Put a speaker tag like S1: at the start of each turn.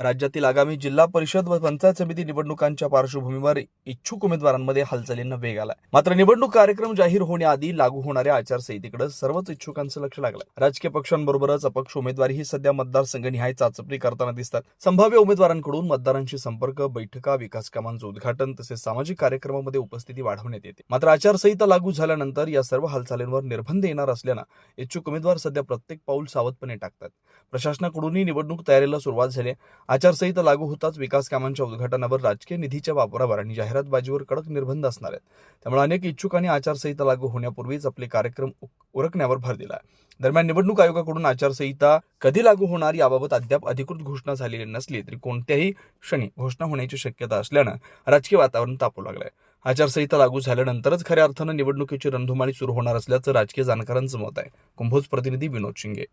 S1: राज्यातील आगामी जिल्हा परिषद व पंचायत समिती निवडणुकांच्या पार्श्वभूमीवर इच्छुक उमेदवारांमध्ये हालचालींना वेग आलाय. मात्र निवडणूक कार्यक्रम जाहीर होण्याआधी लागू होणाऱ्या आचारसंहितेकडे सर्वच इच्छुकांचं लक्ष लागलं राजकीय पक्षांबरोबरच अपक्ष उमेदवारीही सध्या मतदारसंघनिहाय चाचपणी करताना दिसतात. संभाव्य उमेदवारांकडून मतदारांशी संपर्क बैठका विकास कामांचं उद्घाटन तसेच सामाजिक कार्यक्रमामध्ये उपस्थिती वाढवण्यात येते. मात्र आचारसंहिता लागू झाल्यानंतर या सर्व हालचालींवर निर्बंध येणार असल्यानं इच्छुक उमेदवार सध्या प्रत्येक पाऊल सावधपणे टाकतात. प्रशासनाकडूनही निवडणूक तयारीला सुरुवात झाली आचारसंहिता लागू होताच विकास कामांच्या उद्घाटनावर राजकीय निधीच्या वापरावर आणि जाहिरातबाजीवर कडक निर्बंध असणार आहेत. त्यामुळे अनेक इच्छुकांनी आचारसंहिता लागू होण्यापूर्वीच आपले कार्यक्रम उरकण्यावर भर दिला दरम्यान निवडणूक आयोगाकडून आचारसंहिता कधी लागू होणार याबाबत अद्याप अधिकृत घोषणा झालेली नसली तरी कोणत्याही क्षणी घोषणा होण्याची शक्यता असल्यानं राजकीय वातावरण तापू लागलंय. आचारसंहिता लागू झाल्यानंतरच खऱ्या अर्थानं निवडणुकीची रणधुमाळी सुरू होणार असल्याचं राजकीय जाणकारांचं मत आहे. कुंभोज प्रतिनिधी विनोद शिंगे.